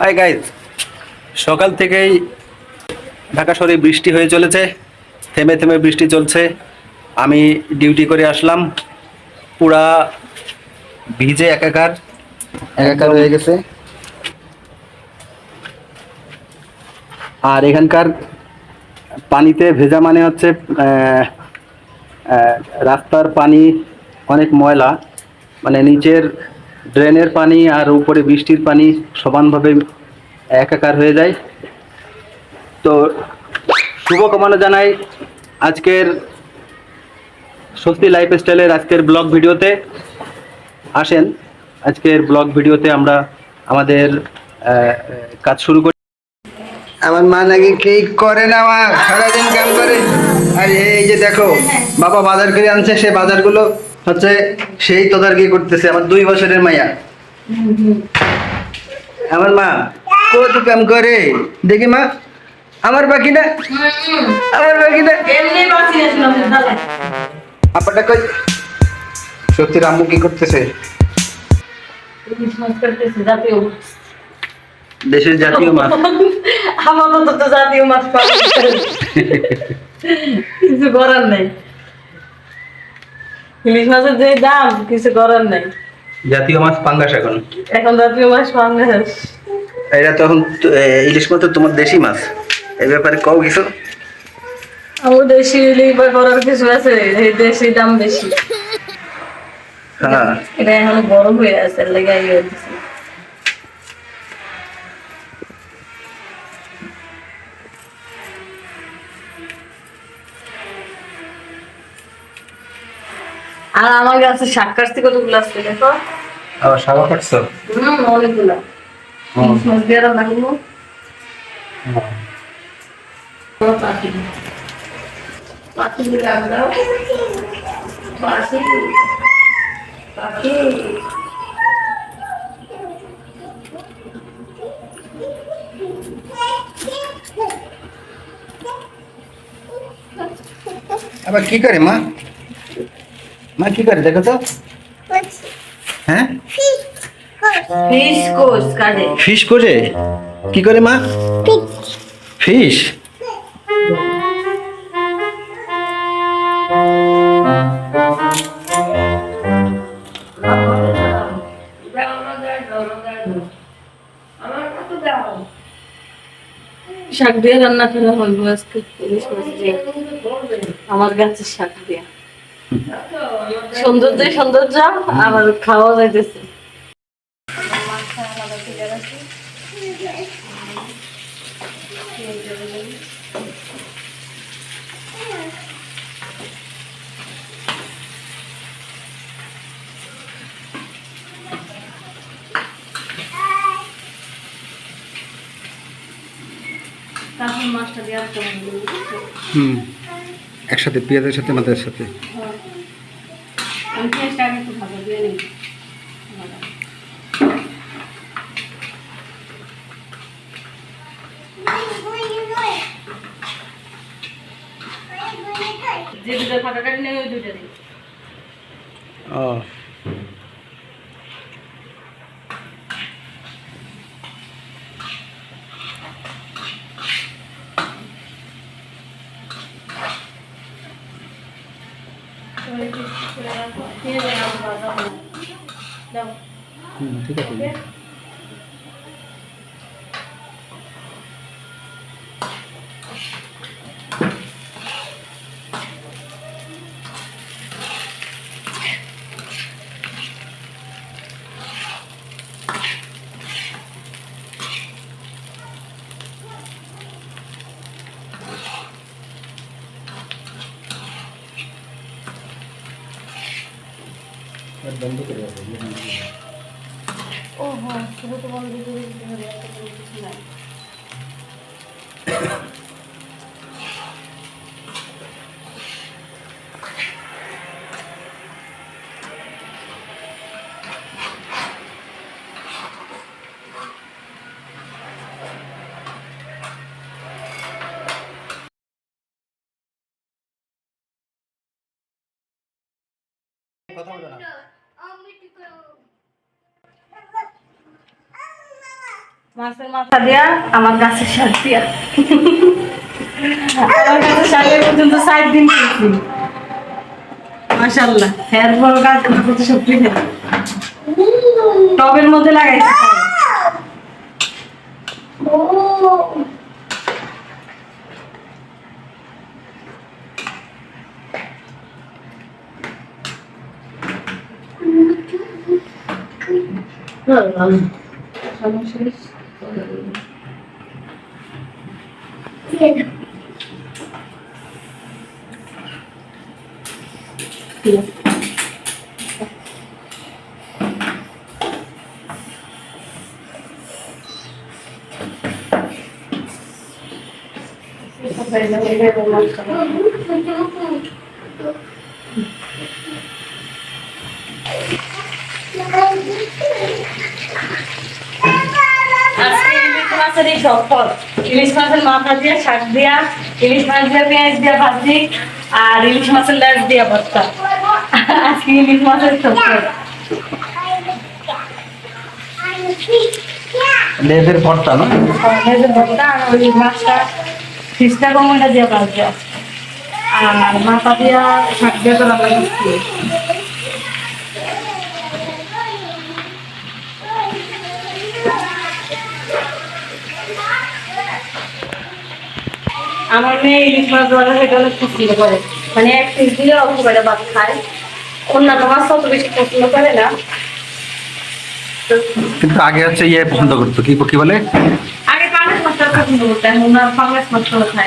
Hi guys সকাল থেকেই ঢাকা শহরে বৃষ্টি হয়ে চলেছে। থেমে থেমে বৃষ্টি চলছে। আমি ডিউটি করে আসলাম। পুরা ভিজে একাকার। একাকার হয়ে গেছে। আর এখানকার পানিতে ভেজা মানে হচ্ছে রাস্তার পানি অনেক ময়লা। মানে নিচের ড্রেনের পানি আর উপরে বৃষ্টির পানি সমানভাবে একাকার হয়ে যায়। তো শুভকামনা জানাই আজকের স্বস্তি লাইফ স্টাইলের আজকের ব্লগ ভিডিওতে। আসেন, আজকের ব্লগ ভিডিওতে আমরা আমাদের কাজ শুরু করি। আমার মা নাকি কি করে না মা? সারাদিন কাম করে। আর এই যে দেখো, বাবা বাজার করে আনছে, সে বাজারগুলো হচ্ছে সেই তদারকি করতেছে আমার দুই বছরের মাইয়া। আমার মা কত কাম করে? দেখি মা আমার বাকি না? আমার বাকি না? আপাটা কই? সত্যি রাম্মু কি করতেছে? দেশের জাতীয় মাছ। আপাতত তো জাতীয় মাছ। কিছু করার নাই। ইলিশ মাছের যে দাম কিছু করার নাই। জাতীয় মাছ পাঙ্গাস এখন। এখন জাতীয় মাছ পাঙ্গাস। এটা তখন তো, এখন ইলিশ মাছ তো তোমার দেশি মাছ। এই ব্যাপারে কও কিছু? আমার দেশি ইলিশ বা করার কিছু আছে এই দেশি দাম বেশি। হ্যাঁ। এটা এখন গরম হয়ে আছে লেগে আর আমার কাছে শাক কাটতে কতগুলো আছে দেখো? আবার সাবা কাটছো? হুম অনেকগুলো। মাছ দিয়ে রান্না করব পাখি। পাখি দিলে পাখি। পাখি। আবার কি করে মা? মা কি করে? দেখো তো। হ্যাঁ? ফিশ কোষ কাটে। ফিশ করে? কি করে মা? ফিশ শাক দিয়ে রান্না করা হইব আজকে। আমার গাছের শাক দিয়ে। সৌন্দর্য সৌন্দর্য আবার খাওয়া যাইতেছে। হুম। একসাথে পেঁয়াজের সাথে মাথার সাথে। আমি পেঁয়াজটা আগে একটু ভাজা দিয়ে নিই। যে দুটো ফাটাটা কাটি নেই ওই দুটো দিই ও। ঠিক আছে। বন্ধ করে রাখো, ইয়ে বন্ধ করে রাখো। ও হ্যাঁ শুধু তো বন্ধ করে দিতে হবে এত কোনো কিছু নাই কথা বলো না মাছের মাথা দিয়া আমার গাছের সার দিয়া। আমার গাছের সার পর্যন্ত ষাট দিন খেয়েছি। মাসাল্লাহ এর বড় গাছ কত টবের মধ্যে লাগাইছি আজকে ইলিশ মাছের এই ইলিশ মাছের মাথা দিয়ে শাক দিয়া ইলিশ মাছ দিয়ে পেঁয়াজ দিয়া ভাজি আর ইলিশ মাছের লেজ দিয়া ভর্তা। আজকে ইলিশ মাছের সফল লেজের ভর্তা না? লেজের ভর্তা আর ওই মাছটা। ফিসটা কমটা দিয়া ভাজি আর মাথা দিয়া শাক দিয়া তো রান্না করছি। আমার মেয়ে ইলিশ মাছ ধরা সেটা অনেক পছন্দ করে। মানে এক পিস দিলে অল্প করে ভাত খায়। অন্যান্য মাছ অত বেশি পছন্দ করে না। কিন্তু আগে হচ্ছে ইয়ে পছন্দ করতো কি কি বলে?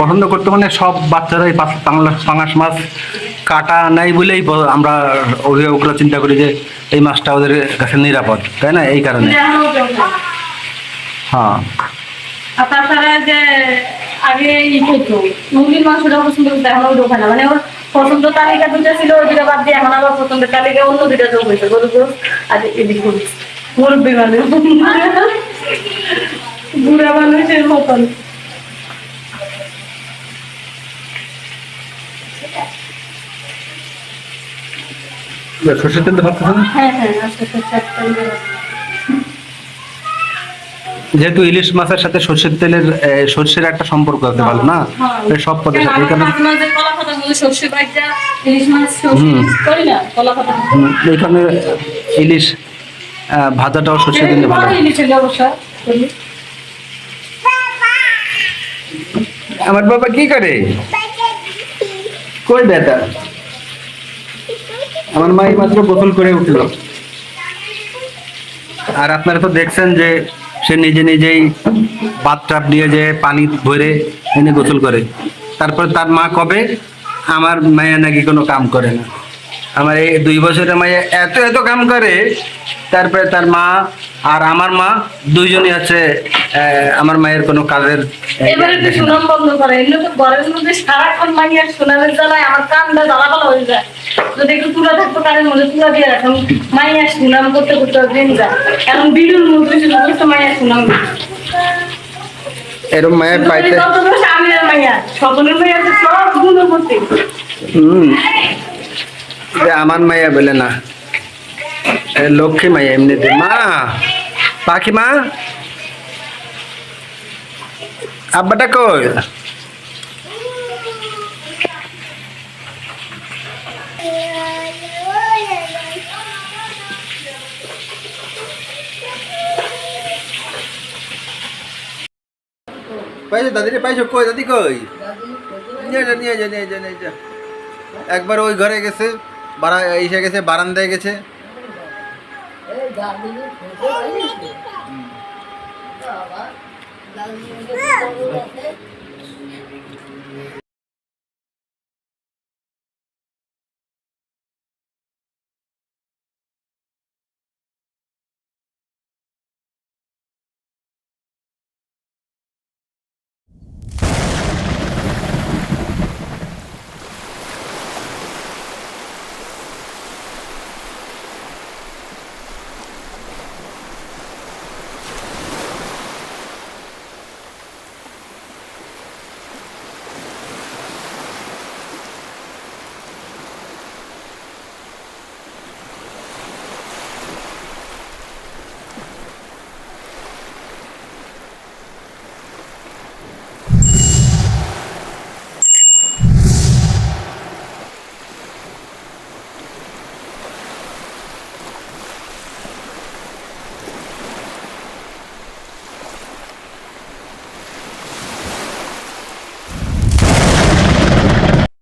পছন্দ করতে মানে সব বাচ্চারাই পাঙাশ মাছ কাটা নাই বলেই আমরা অভিভাবকরা চিন্তা করি যে এই মাছটা ওদের কাছে নিরাপদ তাই না? এই কারণে এটা এখনও কেউ খায়। হ্যাঁ। আর তাছাড়া যে আগে ই খেতো মুরগির মাংসটা পছন্দ করতে এখন ওই দোকানে মানে ওর পছন্দ তালিকা দুটো ছিল ওই দুটো বাদ দিয়ে এখন আবার পছন্দের তালিকা অন্য দুটো যোগ হয়েছে। গরু গোস আর এদিক মুরব্বী মানুষ। বুড়া মানুষের মতন। সর্ষের তেল ভাবতেছে হ্যাঁ হ্যাঁ আজকে তো চারটা ইয়ে আছে। যেহেতু ইলিশ মাছের সাথে সর্ষের তেলের সর্ষের একটা সম্পর্ক আছে ভালো না? হ্যাঁ। সব পদের সাথে সর্ষে বাইটা ইলিশ সর্ষে ভাজাটাও সর্ষের তেলে ভালো। হয়। আমার বাবা কি করে? কই বেটা? আমার মাই মাত্র গোসল করে উঠল। আর আপনারা তো দেখছেন যে সে নিজে নিজেই বাথটাব নিয়ে যে পানি ভরে এনে গোসল করে। তারপর তার মা কবে? আমার মেয়ে নাকি কোনো কাম করে না। আমার এই দুই বছরের মায়া এত এত কাম করে তারপরে তার মা আর আমার মা দুইজনই আছে আহ, আমার মায়ের কোনো কাজের এবারে একটু দেখে সুনাম বন্ধ করে এমনি তো ঘরের মধ্যে সারাক্ষণ মাইয়ার সুনামের জ্বালায় আমার কানটা জ্বালা ভালো হয়ে যায়। যদি একটু তুলা থাকতো কানের মধ্যে তুলা দিয়ে রাখতাম। মাইয়ার সুনাম করতে করতে দিন যায়। এখন বিলুর মধ্যে শুধু করতে মাইয়ার সুনাম এরম মায়ের পাইতে আমি আর মাইয়া সকলের মাইয়া সব গুণবতী হুম। যে আমার মাইয়া বলে না লক্ষ্মী মাইয়া এমনিতে মা, পাখি মা, আব্বাটা কই? পাইছো দাদি রে, পাইছো কই? দাদি কই? নিয়ে যা নিয়ে যা নিয়ে যা নিয়ে যা। একবার ওই ঘরে গেছে। বারা এসে গেছে বারান্দায় গেছে।